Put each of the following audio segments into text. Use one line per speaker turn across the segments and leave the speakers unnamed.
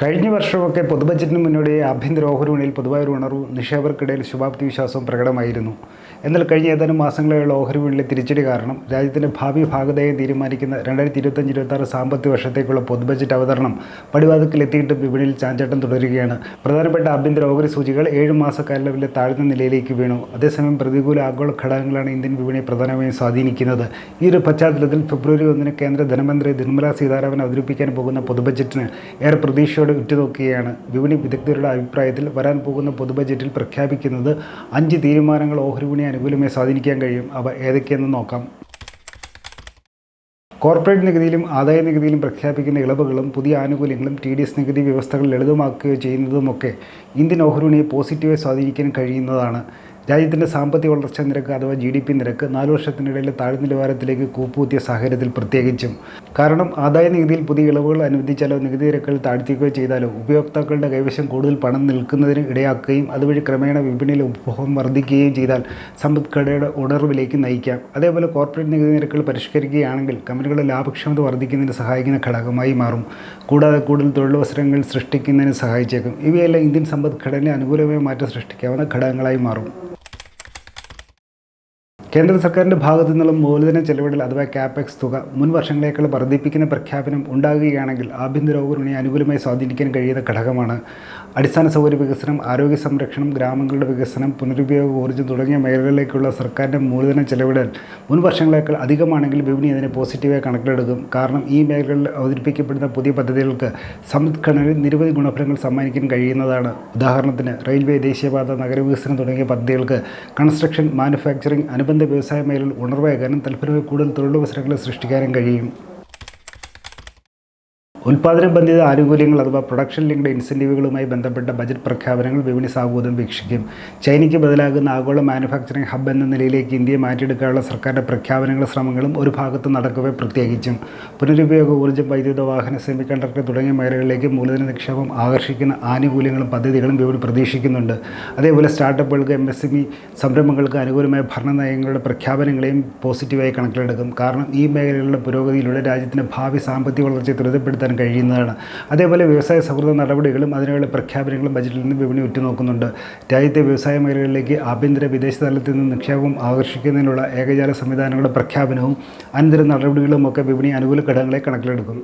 കഴിഞ്ഞ വർഷമൊക്കെ പൊതുബജറ്റിന് മുന്നോടിയായി ആഭ്യന്തര ഓഹരി വിപണിയിൽ പൊതുവായ ഒരു ഉണർവ് നിക്ഷേപകർക്കിടയിൽ ശുഭാപ്തി വിശ്വാസവും പ്രകടമായിരുന്നു. എന്നാൽ കഴിഞ്ഞ ഏതാനും മാസങ്ങളെയുള്ള ഓഹരി വിപണിയിലെ തിരിച്ചടി കാരണം രാജ്യത്തിന്റെ ഭാവി ഭാഗതയെ തീരുമാനിക്കുന്ന രണ്ടായിരത്തി ഇരുപത്തഞ്ച് ഇരുപത്താറ് സാമ്പത്തിക വർഷത്തേക്കുള്ള പൊതുബജറ്റ് അവതരണം പടിവാതിക്കലെത്തിയിട്ട് വിപണിയിൽ ചാഞ്ചാട്ടം തുടരുകയാണ്. പ്രധാനപ്പെട്ട ആഭ്യന്തര ഓഹരി സൂചികൾ ഏഴ് മാസ കാലയളവിലെ താഴ്ന്ന നിലയിലേക്ക് വീണു. അതേസമയം പ്രതികൂല ആഗോള ഘടകങ്ങളാണ് ഇന്ത്യൻ വിപണിയെ പ്രധാനമായും സ്വാധീനിക്കുന്നത്. ഈ ഒരു പശ്ചാത്തലത്തിൽ ഫെബ്രുവരി ഒന്നിന് കേന്ദ്ര ധനമന്ത്രി നിർമ്മല സീതാരാമൻ അവതരിപ്പിക്കാൻ പോകുന്ന പൊതുബജറ്റിന് ഏറെ പ്രതീക്ഷയോടെ ഉറ്റുനോക്കുകയാണ്. വിപണി വിദഗ്ധരുടെ അഭിപ്രായത്തിൽ വരാൻ പോകുന്ന പൊതുബജറ്റിൽ പ്രഖ്യാപിക്കുന്നത് അഞ്ച് തീരുമാനങ്ങൾ ഓഹരി വിപണി അനുകൂലമായി സ്വാധീനിക്കാൻ കഴിയും. അവ ഏതൊക്കെയെന്ന് നോക്കാം. കോർപ്പറേറ്റ് നികുതിയിലും ആദായ നികുതിയിലും പ്രഖ്യാപിക്കുന്ന ഇളവുകളും പുതിയ ആനുകൂല്യങ്ങളും ടി ഡി എസ് നികുതി വ്യവസ്ഥകൾ ലളിതമാക്കുകയോ ചെയ്യുന്നതുമൊക്കെ ഇന്ത്യൻ ഓഹരി വിപണിയെ പോസിറ്റീവായി സ്വാധീനിക്കാൻ കഴിയുന്നതാണ്. രാജ്യത്തിന്റെ സാമ്പത്തിക വളർച്ചാ നിരക്ക് അഥവാ ജി ഡി പി നിരക്ക് നാല് വർഷത്തിനിടയിൽ താഴ്ന്ന നിലവാരത്തിലേക്ക് കൂപ്പുകുത്തിയ സാഹചര്യത്തിൽ പ്രത്യേകിച്ചും. കാരണം ആദായ നികുതിയിൽ പുതിയ ഇളവുകൾ അനുവദിച്ചാലോ നികുതി നിരക്കുകൾ താഴ്ത്തിക്കുകയോ ചെയ്താലോ ഉപയോക്താക്കളുടെ കൈവശം കൂടുതൽ പണം നിൽക്കുന്നതിന് ഇടയാക്കുകയും അതുവഴി ക്രമേണ വിപണിയിൽ ഉപഭോഗം വർദ്ധിക്കുകയും ചെയ്താൽ സമ്പദ്ഘടനയുടെ ഉണർവിലേക്ക് നയിക്കാം. അതേപോലെ കോർപ്പറേറ്റ് നികുതി നിരക്കുകൾ പരിഷ്കരിക്കുകയാണെങ്കിൽ കമ്പനികളുടെ ലാഭക്ഷമത വർദ്ധിക്കുന്നതിന് സഹായിക്കുന്ന ഘടകമായി മാറും. കൂടാതെ കൂടുതൽ തൊഴിലവസരങ്ങൾ സൃഷ്ടിക്കുന്നതിന് സഹായിച്ചേക്കും. ഇവയെല്ലാം ഇന്ത്യൻ സമ്പദ്ഘടനയെ അനുകൂലമായ മാറ്റം സൃഷ്ടിക്കാവുന്ന ഘടകങ്ങളായി മാറും. കേന്ദ്ര സർക്കാരിന്റെ ഭാഗത്തു നിന്നുള്ള മൂലധന ചെലവിടൽ അഥവാ ക്യാപെക്സ് തുക മുൻ വർഷങ്ങളേക്കാൾ വർദ്ധിപ്പിക്കുന്ന പ്രഖ്യാപനം ഉണ്ടാകുകയാണെങ്കിൽ ആഭ്യന്തര ഓഹരിവിപണിയെ അനുകൂലമായി സ്വാധീനിക്കാൻ കഴിയുന്ന ഘടകമാണ്. അടിസ്ഥാന സൗകര്യ വികസനം ആരോഗ്യ സംരക്ഷണം ഗ്രാമങ്ങളുടെ വികസനം പുനരുപയോഗ ഊർജം തുടങ്ങിയ മേഖലകളിലേക്കുള്ള സർക്കാരിന്റെ മൂലധന ചെലവിടൽ മുൻ വർഷങ്ങളേക്കാൾ അധികമാണെങ്കിൽ വിപണി അതിനെ പോസിറ്റീവായി കണക്കിലെടുക്കും. കാരണം ഈ മേഖലകളിൽ അവതരിപ്പിക്കപ്പെടുന്ന പുതിയ പദ്ധതികൾക്ക് സമ്പദ്ഘടനയിൽ നിരവധി ഗുണഫലങ്ങൾ സമ്മാനിക്കാൻ കഴിയുന്നതാണ്. ഉദാഹരണത്തിന് റെയിൽവേ ദേശീയപാത നഗരവികസനം തുടങ്ങിയ പദ്ധതികൾക്ക് കൺസ്ട്രക്ഷൻ മാനുഫാക്ചറിംഗ് അനുബന്ധ വ്യവസായ മേഖലയിൽ ഉണർവേകാനും തൽഫലമായി കൂടുതൽ തൊഴിലവസരങ്ങൾ സൃഷ്ടിക്കാനും കഴിയും. ഉൽപ്പാദന ബന്ധിത ആനുകൂല്യങ്ങൾ അഥവാ പ്രൊഡക്ഷൻ ലിങ്ക്ഡ് ഇൻസെന്റീവുകളുമായി ബന്ധപ്പെട്ട ബജറ്റ് പ്രഖ്യാപനങ്ങൾ വിപണി സാഹൂതം വീക്ഷിക്കും. ചൈനയ്ക്ക് ബദലാകുന്ന ആഗോള മാനുഫാക്ചറിംഗ് ഹബ് എന്ന നിലയിലേക്ക് ഇന്ത്യയെ മാറ്റിയെടുക്കാനുള്ള സർക്കാരിന്റെ പ്രഖ്യാപനങ്ങളും ശ്രമങ്ങളും ഒരു ഭാഗത്ത് നടക്കവേ പ്രത്യേകിച്ചും. പുനരുപയോഗ ഊർജം വൈദ്യുത വാഹന സെമി കണ്ടക്ടർ തുടങ്ങിയ മേഖലകളിലേക്ക് മൂലധന നിക്ഷേപം ആകർഷിക്കുന്ന ആനുകൂല്യങ്ങളും പദ്ധതികളും വിപണി പ്രതീക്ഷിക്കുന്നുണ്ട്. അതേപോലെ സ്റ്റാർട്ടപ്പുകൾക്ക് എം എസ് എം ഇ സംരംഭങ്ങൾക്ക് അനുകൂലമായ ഭരണ നയങ്ങളുടെ പ്രഖ്യാപനങ്ങളെയും പോസിറ്റീവായി കണക്കിലെടുക്കും. കാരണം ഈ മേഖലകളുടെ പുരോഗതിയിലൂടെ രാജ്യത്തിന്റെ ഭാവി സാമ്പത്തിക വളർച്ചയെ ത്വരിതപ്പെടുത്താൻ കഴിയുന്നതാണ്. അതേപോലെ വ്യവസായ സൗഹൃദ നടപടികളും അതിനുള്ള പ്രഖ്യാപനങ്ങളും ബജറ്റിൽ നിന്ന് വിപണി ഉറ്റുനോക്കുന്നുണ്ട്. രാജ്യത്തെ വ്യവസായ മേഖലകളിലേക്ക് ആഭ്യന്തര വിദേശ തലത്തിൽ നിന്ന് നിക്ഷേപം ആകർഷിക്കുന്നതിനുള്ള ഏകജാല സംവിധാനങ്ങളുടെ പ്രഖ്യാപനവും അനന്തര നടപടികളും ഒക്കെ വിപണി അനുകൂല ഘടകങ്ങളെ കണക്കിലെടുക്കും.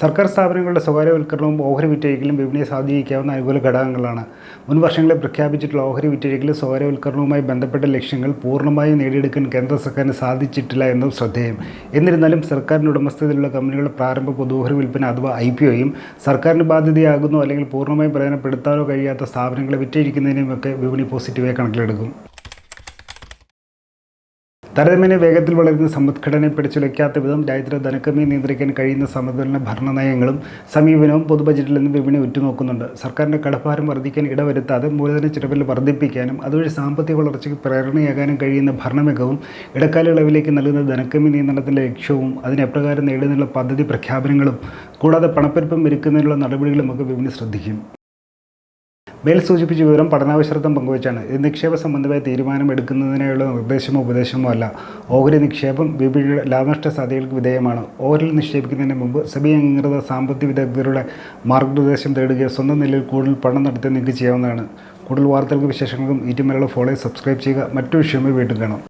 സർക്കാർ സ്ഥാപനങ്ങളുടെ സ്വകാര്യവൽക്കരണവും ഓഹരി വിറ്റഴിക്കലും വിപണിയെ സ്വാധീനിക്കാവുന്ന അനുകൂല ഘടകങ്ങളാണ്. മുൻ വർഷങ്ങളിൽ പ്രഖ്യാപിച്ചിട്ടുള്ള ഓഹരി വിറ്റഴിക്കലും സ്വകാര്യവൽക്കരണവുമായി ബന്ധപ്പെട്ട ലക്ഷ്യങ്ങൾ പൂർണമായും നേടിയെടുക്കാൻ കേന്ദ്ര സർക്കാരിന് സാധിച്ചിട്ടില്ല എന്നും ശ്രദ്ധേയം. എന്നിരുന്നാലും സർക്കാരിന്റെ ഉടമസ്ഥതയിലുള്ള കമ്പനികളുടെ പ്രാരംഭ പൊതുഓഹരി വിൽപ്പന അഥവാ ഐ പി ഒയും സർക്കാരിന് ബാധ്യതയാകുന്നോ അല്ലെങ്കിൽ പൂർണമായും പ്രയോജനപ്പെടുത്താനോ കഴിയാത്ത സ്ഥാപനങ്ങളെ വിറ്റഴിക്കുന്നതിനുമൊക്കെ വിപണി പോസിറ്റീവായി കണക്കിലെടുക്കും. താരതമ്യേന വേഗത്തിൽ വളരുന്ന സമ്പദ്ഘടനയെ പിടിച്ചുലയ്ക്കാത്ത വിധം രാജ്യത്തിന് ധനക്കമ്മി നിയന്ത്രിക്കാൻ കഴിയുന്ന സമതുലന ഭരണനയങ്ങളും സമീപനവും പൊതു ബജറ്റിൽ നിന്ന് വിപണി ഉറ്റുനോക്കുന്നുണ്ട്. സർക്കാരിന്റെ കടഭാരം വർദ്ധിക്കാൻ ഇടവരുത്താതെ മൂലധന ചിലവിൽ വർദ്ധിപ്പിക്കാനും അതുവഴി സാമ്പത്തിക വളർച്ചയ്ക്ക് പ്രേരണയാകാനും കഴിയുന്ന ഭരണമികവും ഇടക്കാല ഇളവിലേക്ക് നൽകുന്ന ധനക്കമ്മി നിയന്ത്രണത്തിന്റെ ലക്ഷ്യവും അതിനെപ്രകാരം നേടുന്നതിനുള്ള പദ്ധതി പ്രഖ്യാപനങ്ങളും കൂടാതെ പണപ്പെരുപ്പം ഒരുക്കുന്നതിനുള്ള നടപടികളുമൊക്കെ വിപണി ശ്രദ്ധിക്കും. മേൽ സൂചിപ്പിച്ച വിവരം പഠനാവശ്രദ്ധം പങ്കുവച്ചാണ്. ഇത് നിക്ഷേപ സംബന്ധമായ തീരുമാനം എടുക്കുന്നതിനായുള്ള നിർദ്ദേശമോ ഉപദേശമോ അല്ല. ഓഹരി നിക്ഷേപം വിപണിയുടെ ലാഭനഷ്ട സാധ്യതകൾക്ക് വിധേയമാണ്. ഓഹരിൽ നിക്ഷേപിക്കുന്നതിന് മുമ്പ് സെബി അംഗീകൃത സാമ്പത്തിക വിദഗ്ധരുടെ മാർഗനിർദ്ദേശം തേടുകയോ സ്വന്തം നിലയിൽ കൂടുതൽ പണം നടത്തി നിങ്ങൾക്ക് ചെയ്യാവുന്നതാണ്. കൂടുതൽ വാർത്തകൾക്ക് വിശേഷങ്ങൾക്കും ഈ ടി മലയാളം ഫോളോ സബ്സ്ക്രൈബ് ചെയ്യുക. മറ്റു വിഷയങ്ങൾ വീണ്ടും കാണാം.